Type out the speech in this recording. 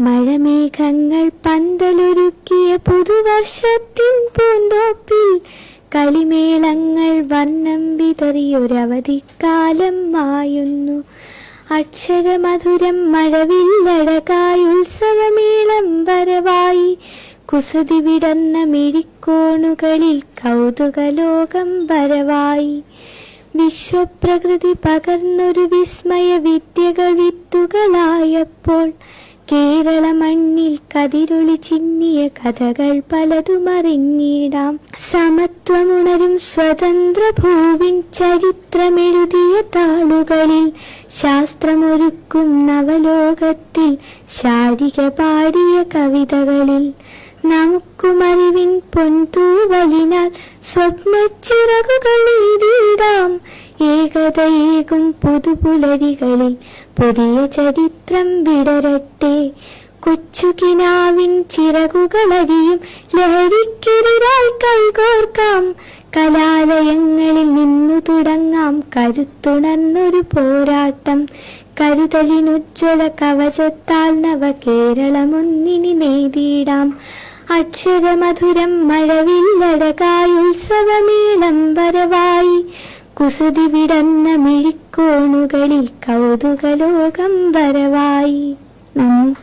മഴമേഘങ്ങൾ പന്തലൊരുക്കിയ പുതുവർഷത്തിൻ പൂന്തോപ്പിൽ കളിമേളങ്ങൾ വന്നം വിതറിയൊരവധിക്കാലം മായുന്നു. അക്ഷരമധുരം മഴവില്ലഴകായി ഉത്സവമേളം വരവായി. കുസൃതി വിടർന്ന മിഴിക്കോണുകളിൽ കൗതുകലോകം വരവായി. വിശ്വപ്രകൃതി പകർന്നൊരു വിസ്മയ വിദ്യകൾ വിത്തുകളായപ്പോൾ കേരള മണ്ണിൽ കതിരൊളി ചിന്നിയ കഥകൾ പലതുമറിഞ്ഞിടാം സമത്വമുണരും സ്വതന്ത്ര ഭൂവിൻ ചരിത്രമെഴുതിയ താളുകളിൽ ശാസ്ത്രമൊരുക്കും നവലോകത്തിൽ ശാരിക പാടിയ കവിതകളിൽ. നമുക്കുമറിവിൻ പൊൻതൂവലിനാൽ സ്വപ്നച്ചിറകുകൾ നീതിയിടാം ഏകതയേകും പുതുപുലരികളിൽ പുതിയ ചരിത്രം വിടരട്ടെ. കൊച്ചുകിനാവിൻ ചിറകുകളരിയും ലഹരിക്കെതിരായി കൈകോർക്കാം. കലാലയങ്ങളിൽ നിന്നു തുടങ്ങാം കരുത്തുണർന്നൊരു പോരാട്ടം. കരുതലിനുജ്വല കവചത്താൽ നവ കേരളമൊന്നിനി നേടിയിടാം. അക്ഷരമധുരം മഴവില്ലഴകായി ഉത്സവമേളം വരവായി കുസൃതി വിടന്ന മിഴിക്കോണുകളിൽ കൗതുകലോകം വരവായി. നന്ദി.